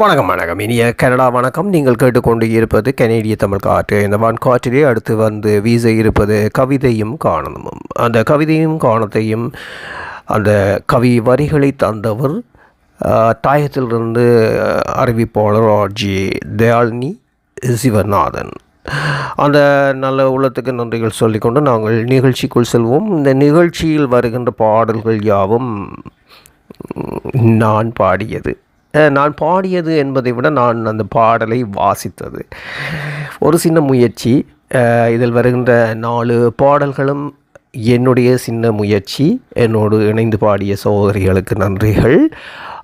வணக்கம் வணக்கம். இனிய கனடா வணக்கம். நீங்கள் கேட்டுக்கொண்டு இருப்பது கனேடிய தமிழ் காற்று. இந்த வான்காற்றிலே அடுத்து வந்து வீச இருப்பது கவிதையும் காணமும். அந்த கவிதையும் காணத்தையும் அந்த கவி வரிகளை தந்தவர் தாயத்திலிருந்து அறிவிப்பாளர் ஆர்ஜி தயாளினி சிவநாதன். அந்த நல்ல உள்ளத்துக்கு நன்றிகள் சொல்லிக்கொண்டு நாங்கள் நிகழ்ச்சிக்குள் செல்வோம். இந்த நிகழ்ச்சியில் வருகின்ற பாடல்கள் யாவும் நான் பாடியது. நான் பாடியது என்பதை விட நான் அந்த பாடலை வாசித்தது. ஒரு சின்ன முயற்சி இதில் வருகின்ற நாலு பாடல்களும் என்னுடைய சின்ன முயற்சி என்னோடு இணைந்து பாடிய சகோதரிகளுக்கு நன்றிகள்.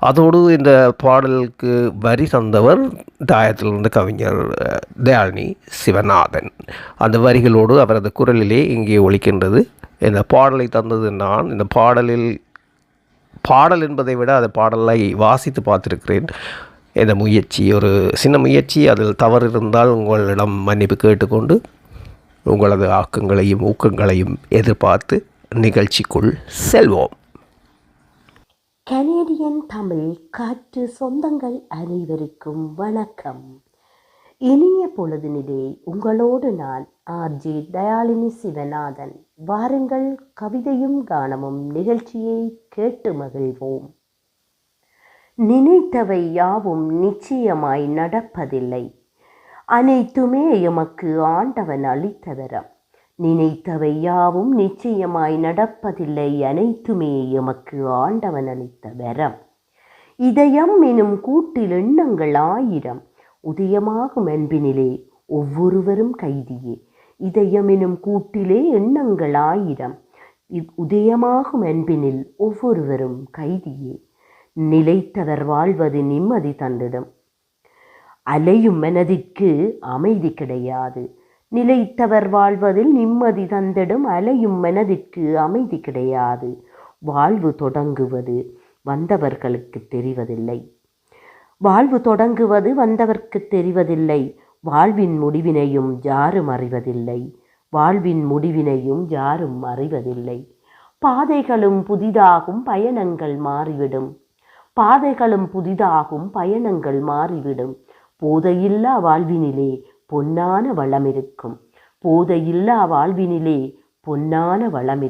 அதோடு இந்த பாடலுக்கு வரி தந்தவர் தாயத்திலிருந்து கவிஞர் அஹ், தயாளினி சிவநாதன். அந்த வரிகளோடு அவரது குரலிலே இங்கே ஒழிக்கின்றது இந்த பாடலை தந்தது நான். இந்த பாடலில் பாடல் என்பதை விட அதை பாடலை வாசித்து பார்த்துருக்கிறேன். இந்த முயற்சி ஒரு சின்ன முயற்சி அதில் தவறு இருந்தால் உங்களிடம் மன்னிப்பு கேட்டுக்கொண்டு உங்களது ஆக்கங்களையும் ஊக்கங்களையும் எதிர்பார்த்து நிகழ்ச்சிக்குள் செல்வோம். கனேடியன் தமிழ் காற்று சொந்தங்கள் அனைவருக்கும் வணக்கம். இனிய பொழுதினிலே உங்களோடு நான் ஆர்ஜி தயாளினி சிவநாதன். வாருங்கள் கவிதையும் கானமும் நிகழ்ச்சியை கேட்டு மகிழ்வோம். நினைத்தவை யாவும் நிச்சயமாய் நடப்பதில்லை. அனைத்துமே எமக்கு ஆண்டவன் அளித்தவரம் நினைத்தவை யாவும் நிச்சயமாய் நடப்பதில்லை. அனைத்துமே எமக்கு ஆண்டவன் அளித்த வரம் இதயம் எனும் கூட்டில் எண்ணங்கள் ஆயிரம். உதயமாகும் அன்பினிலே ஒவ்வொருவரும் கைதியே. இதயமெனும் கூட்டிலே எண்ணங்கள் ஆயிரம் இ- உதயமாகும் அன்பினில் ஒவ்வொருவரும் கைதியே. நிலைத்தவர் வாழ்வது நிம்மதி தந்திடும் அலையும் மனதிற்கு அமைதி கிடையாது. நிலைத்தவர் வாழ்வதில் நிம்மதி தந்திடும் அலையும் மனதிற்கு அமைதி கிடையாது. வாழ்வு தொடங்குவது வந்தவர்களுக்கு தெரிவதில்லை. வாழ்வு தொடங்குவது வந்தவர்க்கு தெரிவதில்லை. வாழ்வின் முடிவினையும் யாரும் அறிவதில்லை. வாழ்வின் முடிவினையும் யாரும் அறிவதில்லை. பாதைகளும் புதிதாகும் பயணங்கள் மாறிவிடும். பாதைகளும் புதிதாகும் பயணங்கள் மாறிவிடும். போதையில்லா வாழ்வினிலே பொன்னான வளம் இருக்கும். போதையில்லா வாழ்வினிலே பொன்னான வளம்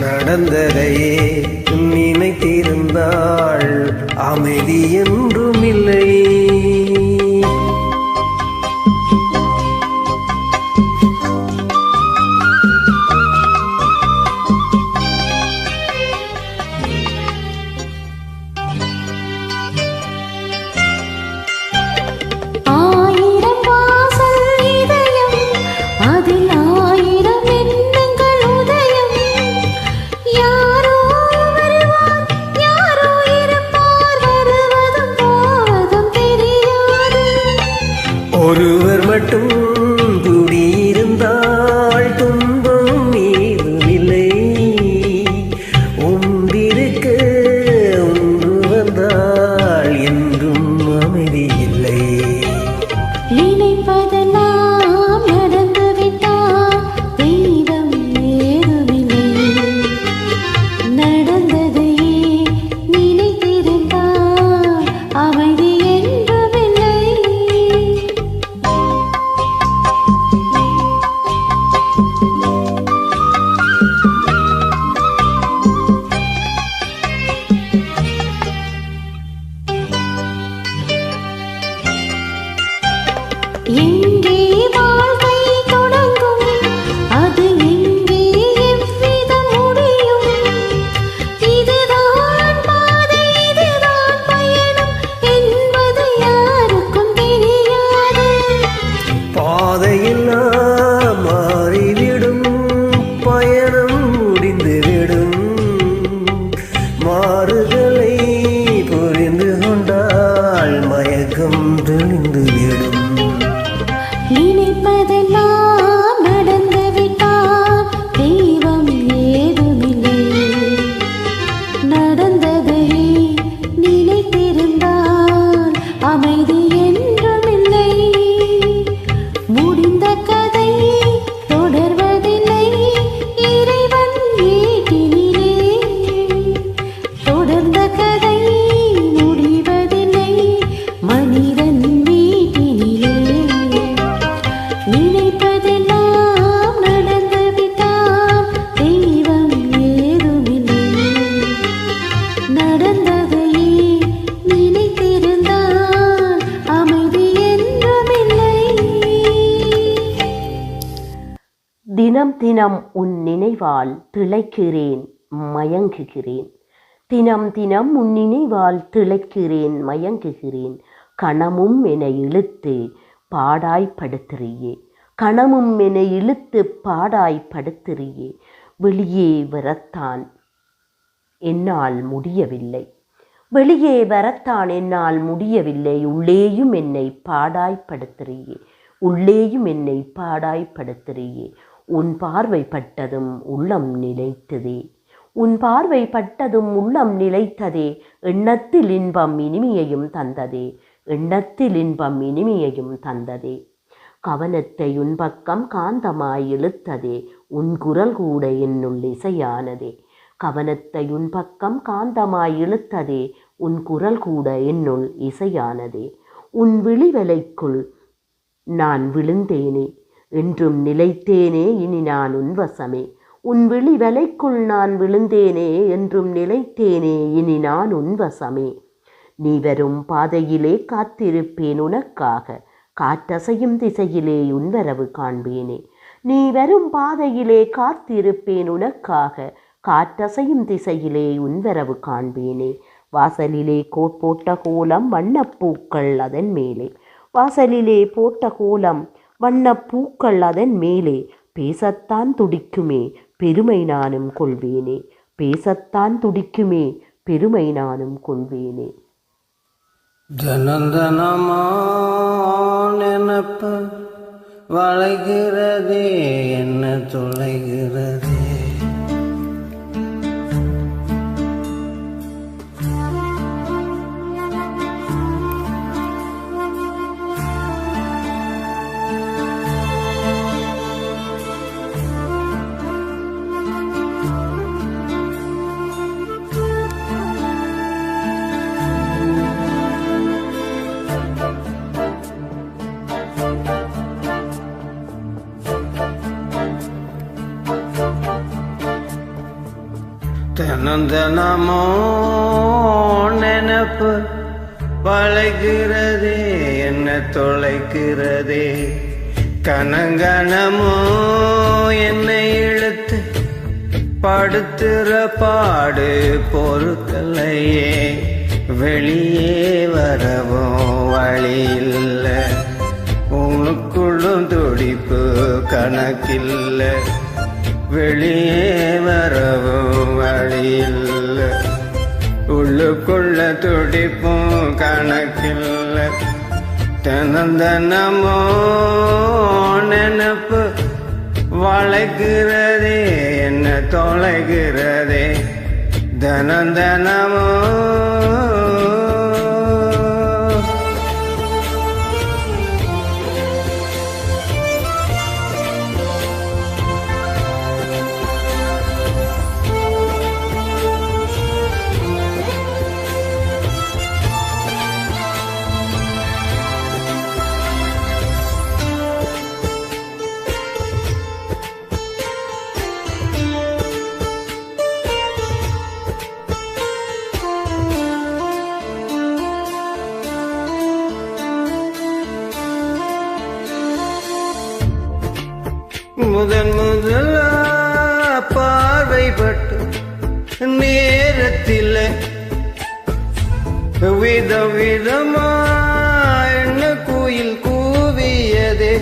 நடந்ததையே நினைத்திருந்தாள் அமைதி என்றும் இல்லை தினம் உன் நினைவால் திளைக்கிறேன் மயங்குகிறேன். தினம் தினம் உன் நினைவால் திளைக்கிறேன் மயங்குகிறேன். கணமும் என இழுத்து பாடாய்ப்படுத்துறியே கணமும் என இழுத்து பாடாய்ப்படுத்துறியே வெளியே வரத்தான் என்னால் முடியவில்லை. வெளியே வரத்தான் என்னால் முடியவில்லை. உள்ளேயும் என்னை பாடாய்ப்படுத்துறியே உள்ளேயும் என்னை பாடாய்ப்படுத்துறியே உன் பார்வை பட்டதும் உள்ளம் நிலைத்ததே. உன் பார்வை பட்டதும் உள்ளம் நிலைத்ததே. எண்ணத்தில் இன்பம் இனிமையையும் தந்ததே. எண்ணத்தில் இன்பம் இனிமையையும் தந்ததே. கவனத்தை உன் பக்கம் காந்தமாய் இழுத்ததே. உன் குரல் கூட என்னுள் இசையானதே. கவனத்தை உன் பக்கம் காந்தமாய் இழுத்ததே. உன் குரல் கூட என்னுள் இசையானதே. உன் விழிவலைக்குள் நான் விழுந்தேனே. என்றும் நிலைத்தேனே இனி நான் உன் வசமே. உன் விழி வலைக்குள் நான் விழுந்தேனே என்றும் நிலைத்தேனே இனி நான் உன் வசமே. நீ வரும் பாதையிலே காத்திருப்பேன் உனக்காக. காற்றசையும் திசையிலே உன் வரவு காண்பேனே. நீ வரும் பாதையிலே காத்திருப்பேன் உனக்காக. காற்றசையும் திசையிலே உன் வரவு காண்பேனே. வாசலிலே கோட் போட்ட கோலம் வண்ணப்பூக்கள் அதன் மேலே. வாசலிலே போட்ட கோலம் வண்ணப்பூக்கள் அதன் மேலே. பேசத்தான் துடிக்குமே பெருமை நானும் கொள்வேனே. பேசத்தான் துடிக்குமே பெருமை நானும் கொள்வேனே. ஜனந்தனமான வளைகிறதே என்ன தொலைகிறது? தினந்தனமோ நெனப்பு வளைகிறதே என்ன தொலைக்கிறதே. கனங்கனமோ என்னை இழுத்து படுத்துற பாடு பொறுக்கலையே வெளியே வரவும் வழி இல்லை உனக்குள்ளும் துடிப்பு கணக்கில்லை. வெளியே வரவும் வழியில் உள்ளுக்குள்ள துடிப்பும் கணக்கில் தினந்தனமோ நினப்பு வளைக்கிறதே என்ன தொலைகிறதே. தினந்தனமோ வித விதமா என்ன குயில் கூவியதே?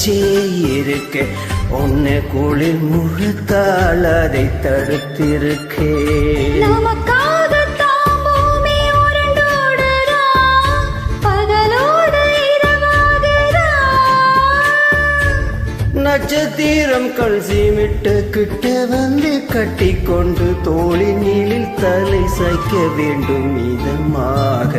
தவிச்சே இருக்கேன் உன்னை குளிர் முகத்தால் அதை தடுத்திருக்கேன். நட்சத்திரம் கண் சீமிட்டு கிட்ட வந்து கட்டி கொண்டு தோளின் நீளில் தலை சாய்க்க வேண்டும் இதமாக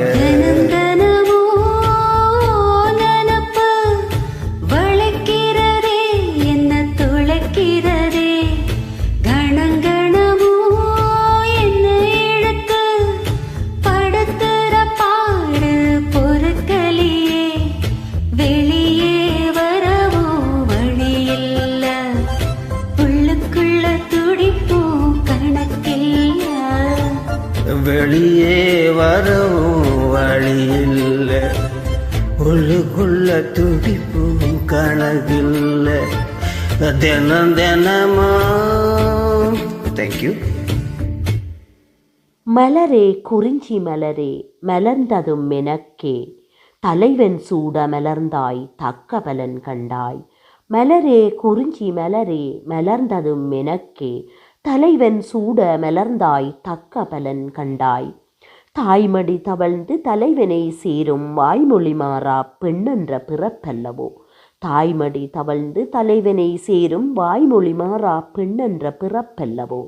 உள்ளுக்குள்ள துடிப்பும் கணக்கில்ல தினம் தினமா. தேங்க்யூ மலரே குறிஞ்சி மலரே மலர்ந்ததும் எனக்கே தலைவன் சூட மலர்ந்தாய் தக்க பலன் கண்டாய். மலரே குறிஞ்சி மலரே மலர்ந்ததும் எனக்கே தலைவன் சூட மலர்ந்தாய் தக்க பலன் கண்டாய். தாய்மடி தவழ்ந்து தலைவனை சேரும் வாய்மொழி மாறா பெண்ணென்ற பிறப்பல்லவோ? தாய்மடி தவழ்ந்து தலைவனை சேரும் வாய்மொழி மாறா பெண்ணென்ற பிறப்பல்லவோ?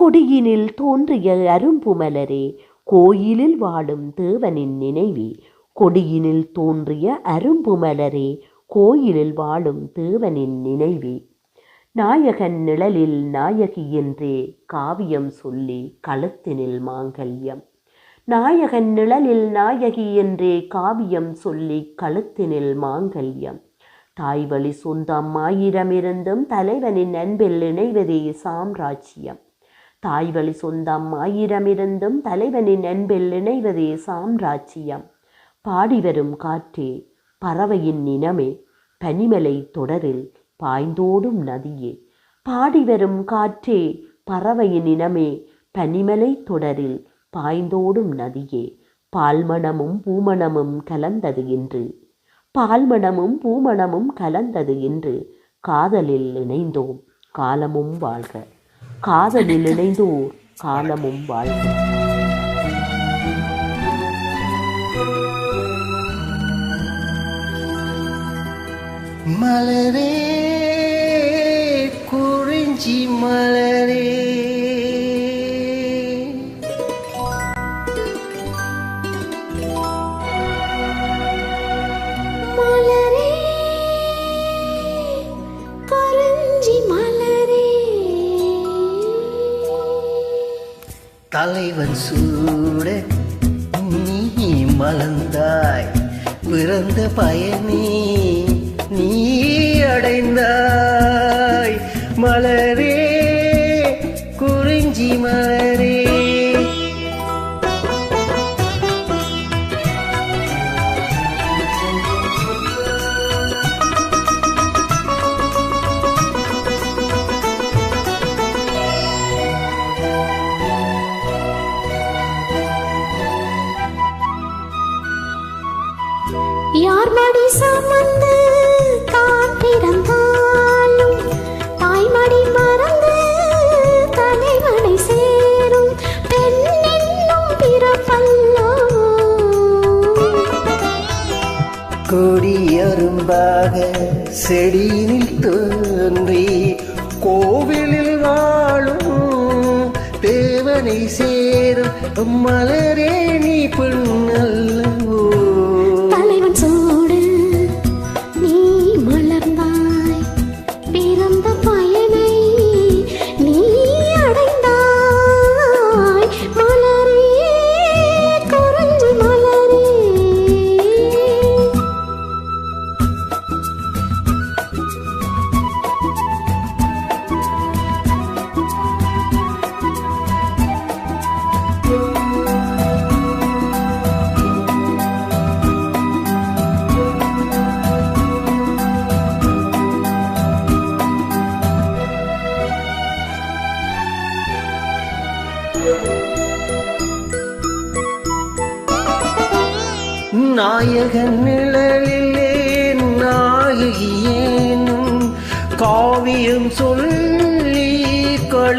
கொடியினில் தோன்றிய அரும்புமலரே கோயிலில் வாழும் தேவனின் நினைவே. கொடியினில் தோன்றிய அரும்புமலரே கோயிலில் வாழும் தேவனின் நினைவே. நாயகன் நிழலில் நாயகி என்றே காவியம் சொல்லி கழுத்தினில் மாங்கல்யம். நாயகன் நிழலில் நாயகி என்றே காவியம் சொல்லி கழுத்தினில் மாங்கல்யம். தாய்வழி சொந்தம் ஆயிரமிருந்தும் தலைவனின் அன்பில் இணைவதே சாம்ராஜ்யம். தாய்வழி சொந்தம் ஆயிரமிருந்தும் தலைவனின் அன்பில் இணைவதே சாம்ராஜ்யம். பாடி வரும் காற்றே பறவையின் இனமே பனிமலை தொடரில் பாய்ந்தோடும் நதியே. பாடி வரும் காற்றே பறவையின் இனமே பனிமலை தொடரில் பாய்ந்தோடும் நதியே பால்மணமும் பூமணமும் கலந்தது என்று பால்மணமும் பூமணமும் கலந்தது என்று காதலில் இணைந்தோம் காலமும் வாழ்க. காதலில் இணைந்தோர் காலமும் வாழ்க. மலரே குறிஞ்சி மலரே மலரே. தலைவன் சூட நீ மலர்ந்தாய். பிறந்த பயனே நீ அடைந்தாய். மலர் serie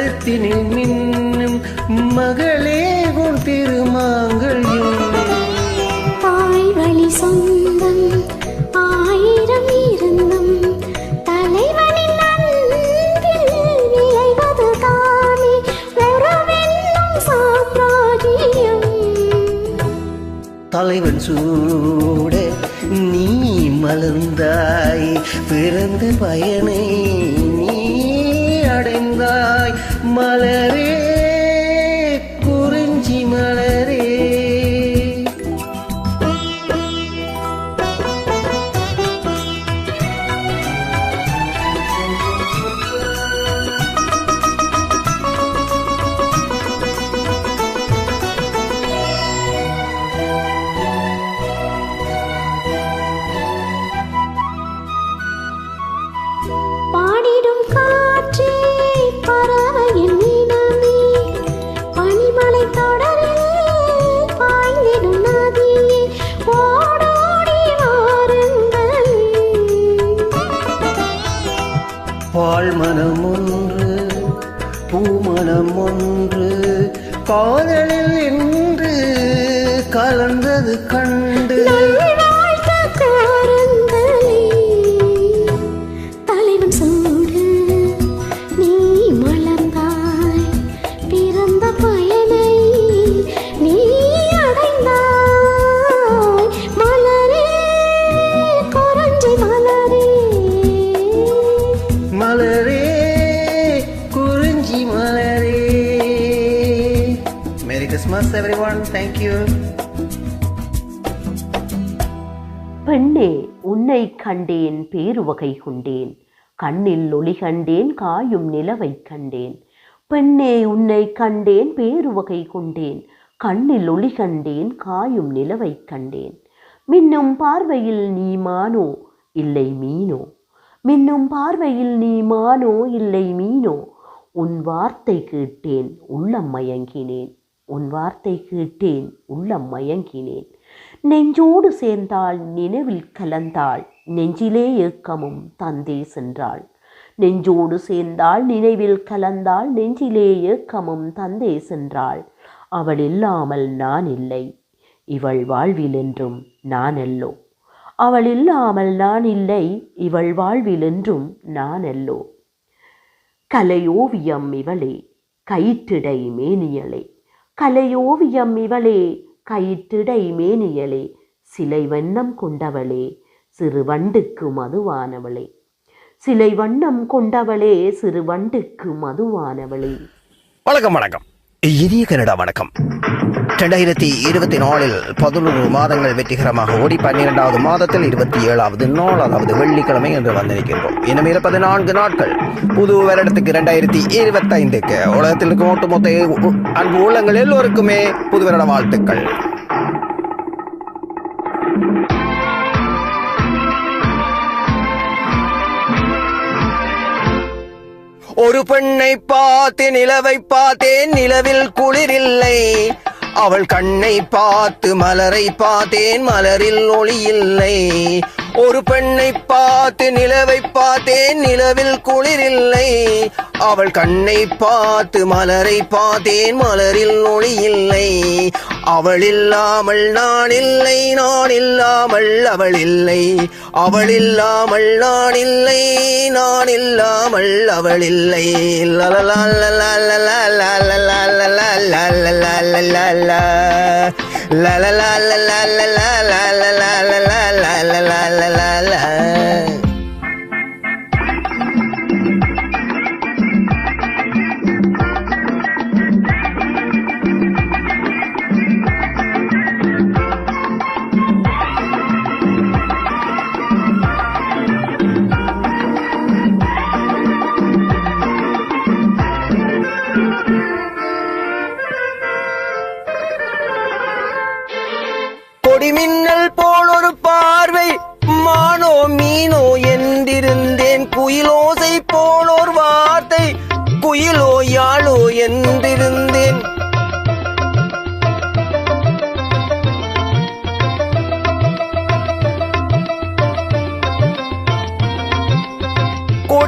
கழுத்தினில் மின்னும் மகளே உன் திருமாங்கல்யம். தாய் வழி சொந்தம் ஆயிரம் இருந்தும் தலைவனின் விளைவது தானே உறவென்னும் சாம்ராஜ்யம். தலைவன் சூட நீ மலர்ந்தாய் பிறந்த பயனை. மலரே கிறிஸ்மஸ் எவ்ரி ஒன் தேங்க்யூ பெண்ணே உன்னை கண்டேன் பேருவகை கொண்டேன். கண்ணில் ஒளி கண்டேன் காயும் நிலவை கண்டேன். பெண்ணே உன்னை கண்டேன் பேருவகை கொண்டேன். கண்ணில் ஒளி கண்டேன் காயும் நிலவை கண்டேன். மின்னும் பார்வையில் நீ மானோ இல்லை மீனோ? மின்னும் பார்வையில் நீ மானோ இல்லை மீனோ? உன் வார்த்தை கேட்டேன் உள்ளம் மயங்கினேன். உன் வார்த்தை கேட்டேன் உள்ளம் மயங்கினேன். நெஞ்சோடு சேர்ந்தாள் நினைவில் கலந்தாள் நெஞ்சிலே ஏக்கமும் தந்தே சென்றாள். நெஞ்சோடு சேர்ந்தாள் நினைவில் கலந்தாள் நெஞ்சிலே ஏக்கமும் தந்தே சென்றாள். அவள் இல்லாமல் நான் இல்லை இவள் வாழ்வில் என்றும் நான் அல்லோ. அவள் இல்லாமல் நான் இல்லை இவள் வாழ்வில் என்றும் நான் அல்லோ. கலையோவியம் இவளே கயிற்றிடை மேனியலே கலையோவியம் இவளே கயிற்றிடை மேனியலே சிலை வண்ணம் கொண்டவளே சிறு வண்டுக்கு மதுவானவளே. சிலை வண்ணம் கொண்டவளே சிறு வண்டுக்கு மதுவானவளே. வணக்கம் வணக்கம். இனிய கனடா வணக்கம். ரெண்டாயிரத்தி இருபத்தி நாலில் பதினோரு மாதங்கள் வெற்றிகரமாக ஓடி பன்னிரெண்டாவது மாதத்தில் இருபத்தி ஏழாவது நாள் அதாவது வெள்ளிக்கிழமை என்று வந்திருக்கின்றோம். இன்னும் இருபது நான்கு நாட்கள். புது வருடத்துக்கு இரண்டாயிரத்தி இருபத்தைந்துக்கு. உலகத்தில் இருக்கும் ஒட்டுமொத்த அன்பு உள்ளங்கள் எல்லோருக்குமே புது வருட வாழ்த்துக்கள். ஒரு பெண்ணை பார்த்து நிலவை பார்த்தேன் நிலவில் குளிரில்லை. அவள் கண்ணை பார்த்து மலரை பார்த்தேன் மலரில் ஒளி இல்லை. ஒரு பெண்ணை பார்த்து நிலவை பார்த்தேன் நிலவில் குளிரில்லை அவள் கண்ணை பார்த்து மலரை பார்த்தேன் மலரில் ஒளி இல்லை அவள் இல்லாமல் நான் இல்லை நான் இல்லாமல் அவள் இல்லை அவள் இல்லாமல் நான் இல்லை நான் இல்லாமல் அவள் இல்லை லலலா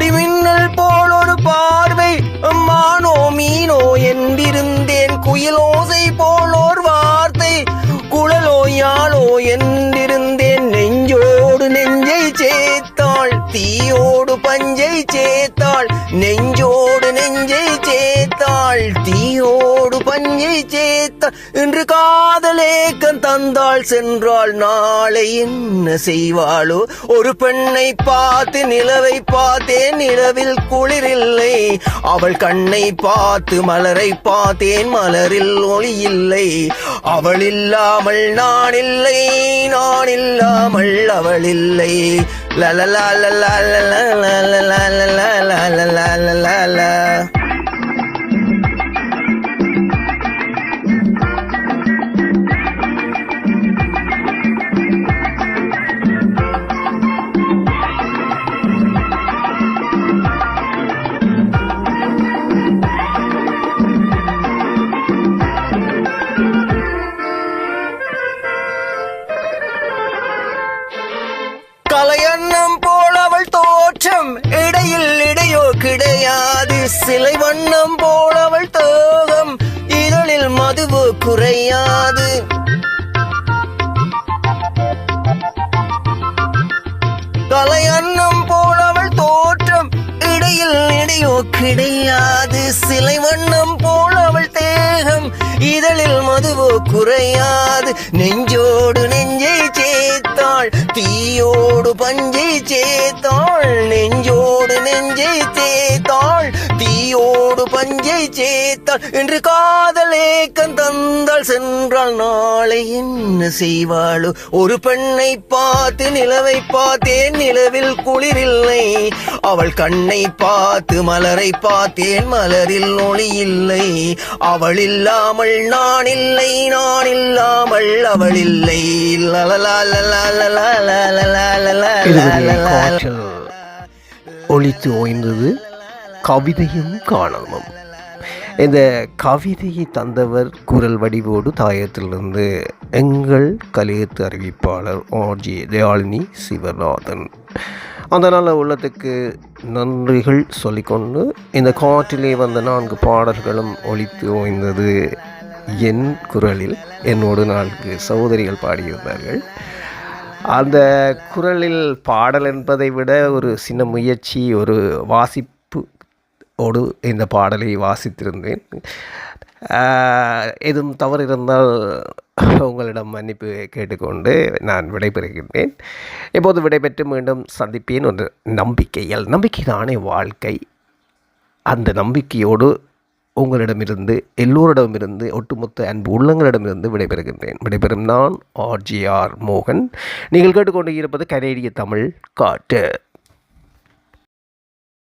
கொடிமின்னல் போல் ஒரு பார்வை அம்மானோ மீனோ என்றிருந்தேன். குயிலோசை போல் ஒரு வார்த்தை குழலோ யாழோ என்றிருந்தேன். நெஞ்சோடு நெஞ்சை சேர்த்தாள் தீயோடு பஞ்சை சேர்த்தாள். நெஞ்சோடு நெஞ்சை சேர்த்தாள் தீயோடு பஞ்சை சே சேர்த்தாள் இன்று காதலேக்கம் தந்தாள் சென்றாள் நாளை என்ன செய்வாளோ ஒரு பெண்ணை பார்த்து நிலவை பார்த்தேன் நிலவில் குளிரில்லை அவள் கண்ணை பார்த்து மலரை பார்த்தேன் மலரில் ஒளி இல்லை அவள் இல்லாமல் நான் இல்லை நான் இல்லாமல் அவள் இல்லை லலலா லலா லலா லலா லலா லலா லலா லலா கலையன்னம் குறையாது நெஞ்சோடு நெஞ்சை சேர்த்தாள். தீயோடு பஞ்சை சேர்த்தாள். நெஞ்சோடு நெஞ்சை சேர்த்தாள். கையோடு பஞ்சை சேத்தாள் என்று காதலேக்கன் தந்தாள் சென்றாள் நாளை என்ன செய்வாளோ ஒரு பெண்ணை பார்த்து நிலவை பார்த்தேன் நிலவில் குளிரில்லை அவள் கண்ணை பார்த்து மலரை பார்த்தேன் மலரில் ஒளி இல்லை அவள் இல்லாமல் நான் இல்லை நான் இல்லாமல் அவள் இல்லை லலலா ஓய்ந்தது கவிதையும் காணமும் இந்த கவிதையை தந்தவர் குரல் வடிவோடு தாயத்திலிருந்து எங்கள் கலையத்து அறிவிப்பாளர் ஆர்ஜி தயாளினி சிவநாதன். அதனால் உள்ளத்துக்கு நன்றிகள் சொல்லிக்கொண்டு இந்த காற்றிலே வந்த நான்கு பாடல்களும் ஒழித்து ஓய்ந்தது என் குரலில். என்னோடு நான்கு சகோதரிகள் பாடியிருந்தார்கள். அந்த குரலில் பாடல் என்பதை விட ஒரு சின்ன முயற்சி ஒரு வாசிப்பு ஓடு இந்த பாடலை வாசித்திருந்தேன். எதுவும் தவறு இருந்தால் உங்களிடம் மன்னிப்பு கேட்டுக்கொண்டு நான் விடைபெறுகின்றேன். இப்போது விடைபெற்று மீண்டும் சந்திப்பேன். ஒரு நம்பிக்கையால் நம்பிக்கை தானே வாழ்க்கை. அந்த நம்பிக்கையோடு உங்களிடமிருந்து எல்லோரிடமிருந்து ஒட்டுமொத்த அன்பு உள்ளங்களிடமிருந்து விடைபெறுகின்றேன். விடைபெறும் நான் ஆர்ஜிஆர் மோகன். நீங்கள் கேட்டுக்கொண்டு இருப்பது கனேடிய தமிழ் காட்டு